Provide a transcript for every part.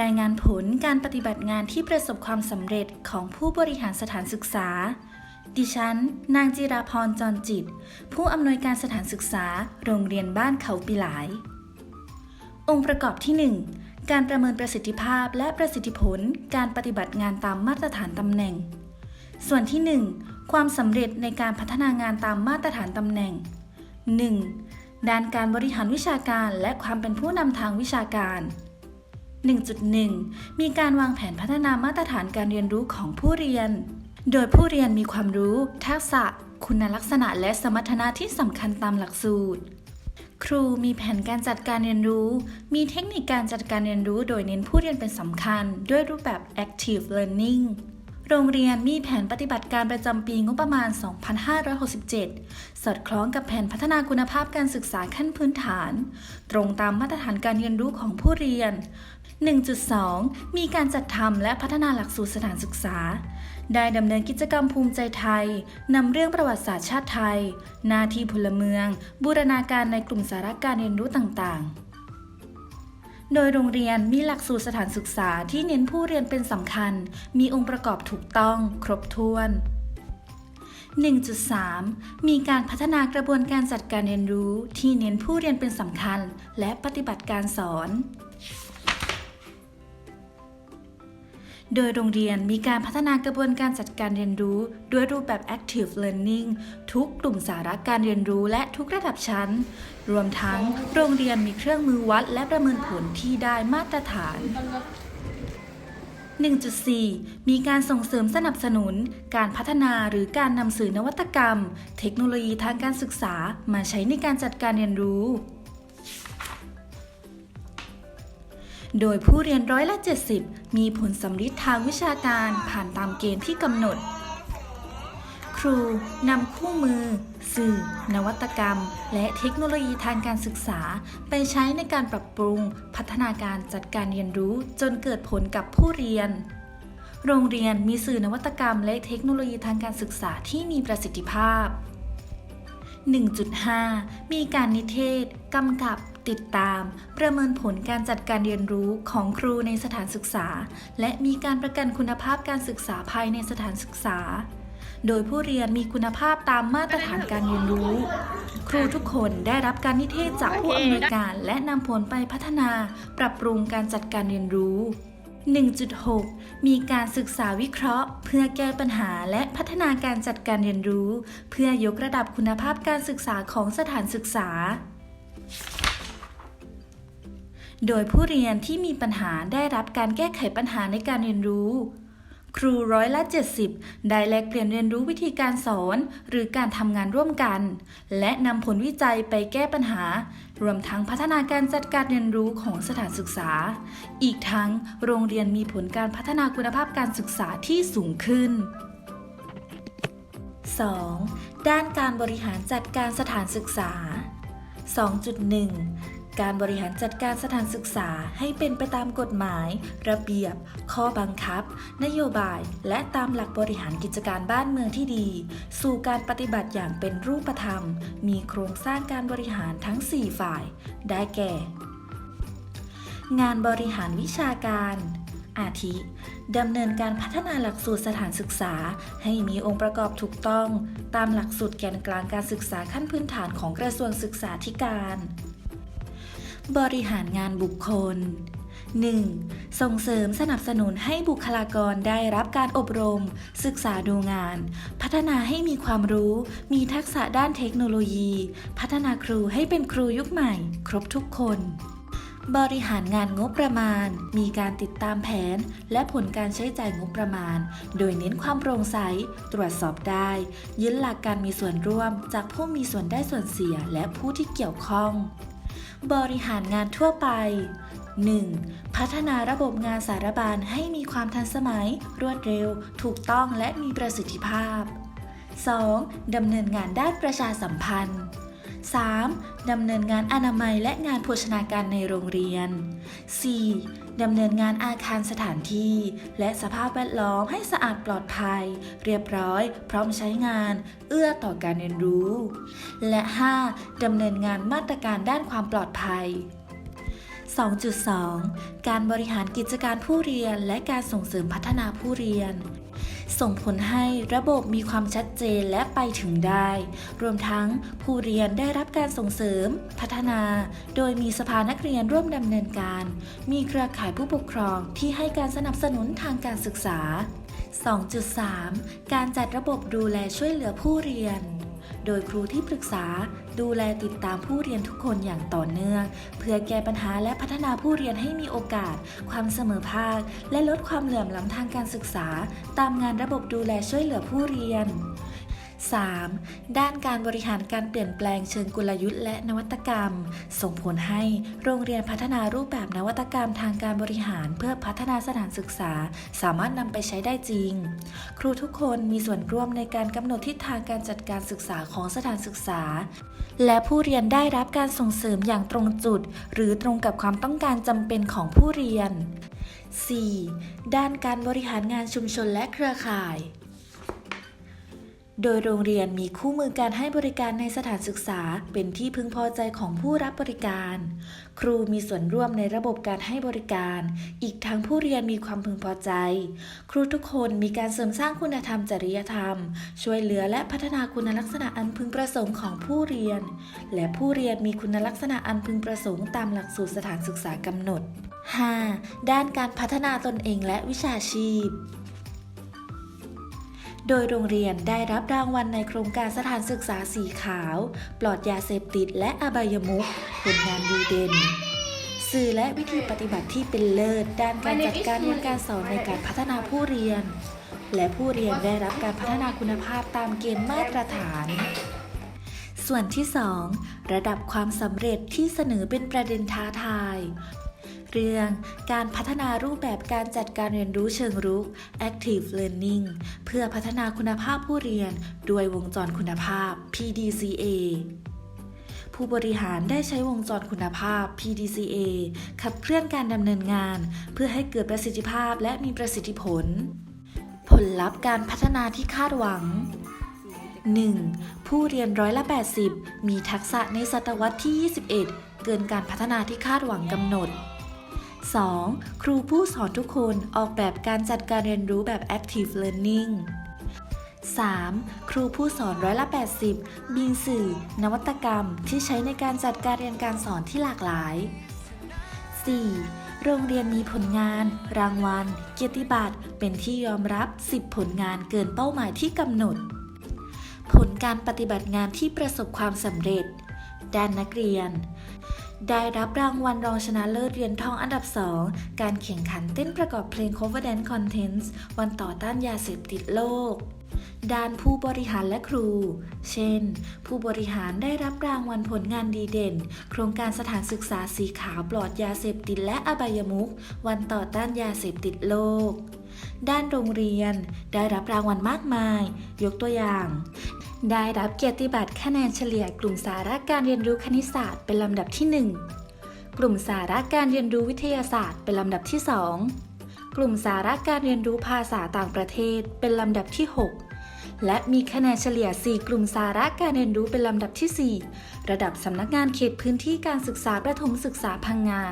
รายงานผลการปฏิบัติงานที่ประสบความสำเร็จของผู้บริหารสถานศึกษา ดิฉัน นางจิราพรจรจิต ผู้อำนวยการสถานศึกษา โรงเรียนบ้านเขาปิหลาย องค์ประกอบที่ 1 การประเมินประสิทธิภาพและประสิทธิผลการปฏิบัติงานตามมาตรฐานตำแหน่ง ส่วนที่ 1 ความสำเร็จในการพัฒนางานตามมาตรฐานตำแหน่ง 1. ด้านการบริหารวิชาการและความเป็นผู้นำทางวิชาการ 1.1 มีการวางแผนพัฒนามาตรฐานการเรียนรู้ของผู้เรียน โดยผู้เรียนมีความรู้ ทักษะ คุณลักษณะและสมรรถนะที่สำคัญตามหลักสูตร ครูมีแผนการจัดการเรียนรู้ มีเทคนิคการจัดการเรียนรู้โดยเน้นผู้เรียนเป็นสำคัญ ด้วยรูปแบบ active learning โรงเรียนมีแผนปฏิบัติการประจำปีงบประมาณ 2567 สอดคล้องกับแผนพัฒนาคุณภาพการศึกษาขั้นพื้นฐาน ตรงตามมาตรฐานการเรียนรู้ของผู้เรียน 1.2 มีการจัดทำและพัฒนาหลักสูตรสถานศึกษา ได้ดำเนินกิจกรรมภูมิใจไทย นำเรื่องประวัติศาสตร์ชาติไทยหน้าที่พลเมือง บูรณาการในกลุ่มสาระการเรียนรู้ต่างๆ โดยโรงเรียนมีหลักสูตรสถานศึกษาที่เน้นผู้เรียนเป็นสำคัญ มีองค์ประกอบถูกต้องครบถ้วน 1.3 มีการพัฒนากระบวนการจัดการเรียนรู้ที่เน้นผู้เรียนเป็นสำคัญ และปฏิบัติการสอน โดยโรงเรียนมีการพัฒนากระบวนการจัดการเรียนรู้ ด้วยรูปแบบ active learning ทุกกลุ่มสาระการเรียนรู้และทุกระดับชั้น รวมทั้งโรงเรียนมีเครื่องมือวัดและประเมินผลที่ได้มาตรฐาน 1.4 มีการส่งเสริมสนับสนุน การพัฒนาหรือการนำสื่อนวัตกรรม เทคโนโลยีทางการศึกษามาใช้ในการจัดการเรียนรู้ โดยผู้เรียนร้อยละ 70 มีผลสำลิดทางวิชาการผ่านตามเกณฑ์ที่กำหนด ครูนำคู่มือ สื่อ นวัตกรรม และเทคโนโลยีทางการศึกษา ไปใช้ในการปรับปรุง พัฒนาการจัดการเรียนรู้จนเกิดผลกับผู้เรียน โรงเรียนมีสื่อนวัตกรรม และเทคโนโลยีทางการศึกษาที่มีประสิทธิภาพ1.5 มีการนิเทศ กำกับ ติดตาม ประเมินผลการจัดการเรียนรู้ของครูในสถานศึกษา และมีการประกันคุณภาพการศึกษาภายในสถานศึกษา โดยผู้เรียนมีคุณภาพตามมาตรฐานการเรียนรู้ ครูทุกคนได้รับการนิเทศจากผู้อำนวยการ และนำผลไปพัฒนา ปรับปรุงการจัดการเรียนรู้ 1.6 มีการศึกษาวิเคราะห์ เพื่อแก้ปัญหาและพัฒนาการจัดการเรียนรู้ เพื่อยกระดับคุณภาพการศึกษาของสถานศึกษา โดยผู้เรียนที่มีปัญหาได้รับการแก้ไขปัญหาในการเรียนรู้ ครูร้อยละ 70 ได้แลกเปลี่ยนเรียนรู้วิธีการสอน หรือการทำงานร่วมกัน และนำผลวิจัยไปแก้ปัญหา รวมทั้งพัฒนาการจัดการเรียนรู้ของสถานศึกษา อีกทั้งโรงเรียนมีผลการพัฒนาคุณภาพการศึกษาที่สูงขึ้น 2. ด้านการบริหารจัดการสถานศึกษา 2.1 การบริหารจัดการสถานศึกษาให้เป็นไปตามกฎหมาย ระเบียบ ข้อบังคับ นโยบาย และตามหลักบริหารกิจการบ้านเมืองที่ดี สู่การปฏิบัติอย่างเป็นรูปธรรม มีโครงสร้างการบริหารทั้ง 4 ฝ่าย ได้แก่ งานบริหารวิชาการ อาทิดำเนินการพัฒนาหลักสูตรสถานศึกษา ให้มีองค์ประกอบถูกต้อง ตามหลักสูตรแกนกลางการศึกษาขั้นพื้นฐานของกระทรวงศึกษาธิการ บริหารงานบุคคล 1. ส่งเสริมสนับสนุนให้บุคลากรได้รับการอบรม ศึกษาดูงาน พัฒนาให้มีความรู้ มีทักษะด้านเทคโนโลยี พัฒนาครูให้เป็นครูยุคใหม่ ครบทุกคน บริหารงานงบประมาณ มีการติดตามแผน และผลการใช้จ่ายงบประมาณ โดยเน้นความโปร่งใส ตรวจสอบได้ ยึดหลักการมีส่วนร่วมจากผู้มีส่วนได้ส่วนเสียและผู้ที่เกี่ยวข้อง บริหารงานทั่วไป 1. พัฒนาระบบงานสารบานให้มีความทันสมัย รวดเร็ว ถูกต้องและมีประสิทธิภาพ 2. ดำเนินงานด้านประชาสัมพันธ์ 3. ดำเนินงานอนามัยและงานโภชนาการในโรงเรียน 4. ดำเนินงานอาคารสถานที่ และสภาพแวดล้อมให้สะอาดปลอดภัย เรียบร้อย พร้อมใช้งาน เอื้อต่อการเรียนรู้ และ 5. ดำเนินงานมาตรการด้านความปลอดภัย 2.2 การบริหารกิจการผู้เรียนและการส่งเสริมพัฒนาผู้เรียน ส่งผลให้ระบบมีความชัดเจนและไปถึงได้ รวมทั้งผู้เรียนได้รับการส่งเสริม พัฒนา โดยมีสภานักเรียนร่วมดำเนินการ มีเครือข่ายผู้ปกครองที่ให้การสนับสนุนทางการศึกษา 2.3 การจัดระบบดูแลช่วยเหลือผู้เรียน โดยครูที่ปรึกษาดูแลติดตามผู้เรียนทุกคนอย่างต่อเนื่อง เพื่อแก้ปัญหาและพัฒนาผู้เรียนให้มีโอกาส ความเสมอภาค และลดความเหลื่อมล้ำทางการศึกษา ตามงานระบบดูแลช่วยเหลือผู้เรียน 3. ด้านการบริหารการเปลี่ยนแปลงเชิงกลยุทธ์และนวัตกรรม ส่งผลให้โรงเรียนพัฒนารูปแบบนวัตกรรมทางการบริหารเพื่อพัฒนาสถานศึกษา สามารถนำไปใช้ได้จริง ครูทุกคนมีส่วนร่วมในการกำหนดทิศทางการจัดการศึกษาของสถานศึกษา และผู้เรียนได้รับการส่งเสริมอย่างตรงจุด หรือตรงกับความต้องการจำเป็นของผู้เรียน 4. ด้านการบริหารงานชุมชนและเครือข่าย โดยโรงเรียนมีคู่มือการให้บริการในสถานศึกษา เป็นที่พึงพอใจของผู้รับบริการ ครูมีส่วนร่วมในระบบการให้บริการ อีกทั้งผู้เรียนมีความพึงพอใจ ครูทุกคนมีการเสริมสร้างคุณธรรมจริยธรรม ช่วยเหลือและพัฒนาคุณลักษณะอันพึงประสงค์ของผู้เรียน และผู้เรียนมีคุณลักษณะอันพึงประสงค์ตามหลักสูตรสถานศึกษากำหนด 5. ด้านการพัฒนาตนเองและวิชาชีพ โดยโรงเรียนได้รับรางวัลในโครงการสถานศึกษาสีขาว ปลอดยาเสพติดและอบายมุขผลงานดีเด่นสื่อและวิธีปฏิบัติที่เป็นเลิศ ด้านการจัดการเรียนการสอนในการพัฒนาผู้เรียน และผู้เรียนได้รับการพัฒนาคุณภาพตามเกณฑ์มาตรฐาน ส่วนที่ 2 ระดับความสำเร็จที่เสนอเป็นประเด็นท้าทาย เรื่องการพัฒนารูปแบบการจัดการเรียนรู้เชิงรุก Active Learning เพื่อพัฒนาคุณภาพผู้เรียนด้วยวงจรคุณภาพ PDCA ผู้บริหารได้ใช้วงจรคุณภาพ PDCA ขับเคลื่อนการดำเนินงาน เพื่อให้เกิดประสิทธิภาพและมีประสิทธิผล ผลลัพธ์การพัฒนาที่คาดหวัง 1. ผู้เรียนร้อยละ 80 มีทักษะในศตวรรษที่ 21 เกินการพัฒนาที่คาดหวังกำหนด 2. ครูผู้สอนทุกคนออกแบบการจัดการเรียนรู้แบบ Active Learning 3. ครูผู้สอนร้อยละ 80 มีสื่อ นวัตกรรมที่ใช้ในการจัดการเรียนการสอนที่หลากหลาย 4. โรงเรียนมีผลงาน รางวัล เกียรติบัตร เป็นที่ยอมรับ 10 ผลงานเกินเป้าหมายที่กำหนด ผลการปฏิบัติงานที่ประสบความสำเร็จ ด้านนักเรียน ได้รับรางวัลรองชนะเลิศเหรียญทองอันดับ 2 การแข่งขันเต้นประกอบเพลง Cover Dance Contest วันต่อต้านยาเสพติดโลก ด้านผู้บริหารและครู เช่น ผู้บริหารได้รับรางวัลผลงานดีเด่น โครงการสถานศึกษาสีขาวปลอดยาเสพติดและอบายมุขวันต่อต้านยาเสพติดโลก ด้านโรงเรียนได้รับรางวัลมากมาย ยกตัวอย่าง ได้รับเกียรติบัตรคะแนนเฉลี่ยกลุ่มสาระการเรียนรู้คณิตศาสตร์เป็นลำดับที่ 1 กลุ่มสาระการเรียนรู้วิทยาศาสตร์เป็นลำดับที่ 2 กลุ่มสาระการเรียนรู้ภาษาต่างประเทศเป็นลำดับที่ 6 และมีคะแนนเฉลี่ย 4 กลุ่มสาระการเรียนรู้เป็นลำดับทีสี่4 ระดับสำนักงานเขตพื้นที่การศึกษาประถมศึกษาพังงา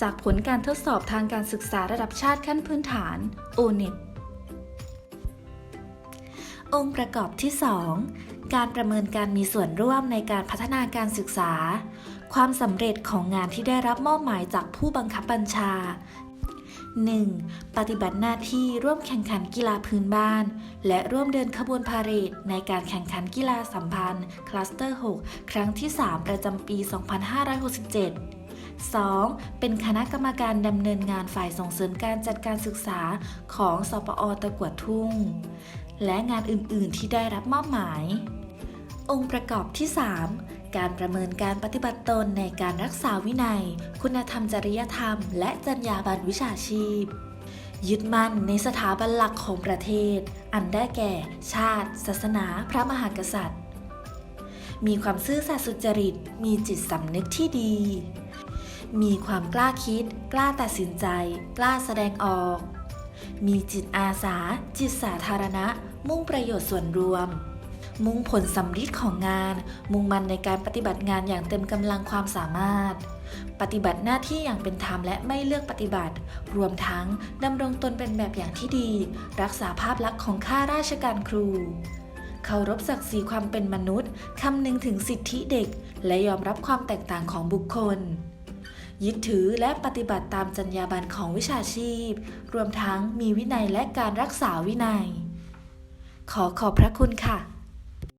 จากผลการทดสอบทางการศึกษาระดับชาติขั้นพื้นฐาน O-NET องค์ประกอบที่ 2 การประเมินการมีส่วนร่วมในการพัฒนาการศึกษา ความสำเร็จของงานที่ได้รับมอบหมายจากผู้บังคับบัญชา 1. ปฏิบัติหน้าที่ร่วมแข่งขันกีฬาพื้นบ้าน และร่วมเดินขบวนพาเหรดในการแข่งขันกีฬาสัมพันธ์ คลัสเตอร์ 6 ครั้งที่ 3 ประจำปี 2567 2. เป็นคณะกรรมการดำเนินงานฝ่ายส่งเสริมการจัดการศึกษาของสปอตะกวดทุ่ง และงานอื่น ๆ ที่ได้รับมอบหมาย องค์ประกอบที่ 3 การประเมินการปฏิบัติตนในการรักษาวินัย คุณธรรมจริยธรรม และจรรยาบรรณวิชาชีพ ยึดมั่นในสถาบันหลักของประเทศ อันได้แก่ ชาติ ศาสนา พระมหากษัตริย์ มีความซื่อสัตย์สุจริต มีจิตสำนึกที่ดี มีความกล้าคิด กล้าตัดสินใจ กล้าแสดงออก มีจิตอาสา จิตสาธารณะ มุ่งประโยชน์ส่วนรวม มุ่งผลสำฤทธิ์ของงาน มุ่งมันในการปฏิบัติงานอย่างเต็มกำลังความสามารถ ปฏิบัติหน้าที่อย่างเป็นธรรมและไม่เลือกปฏิบัติ รวมทั้งดำรงตนเป็นแบบอย่างที่ดี รักษาภาพลักษณ์ของข้าราชการครูเคารพศักดิ์ศรีความเป็นมนุษย์ คำนึงถึงสิทธิเด็ก และยอมรับความแตกต่างของบุคคล ยึดถือและปฏิบัติตามจรรยาบรรณของวิชาชีพ รวมทั้งมีวินัยและการรักษาวินัย ขอขอบพระคุณค่ะ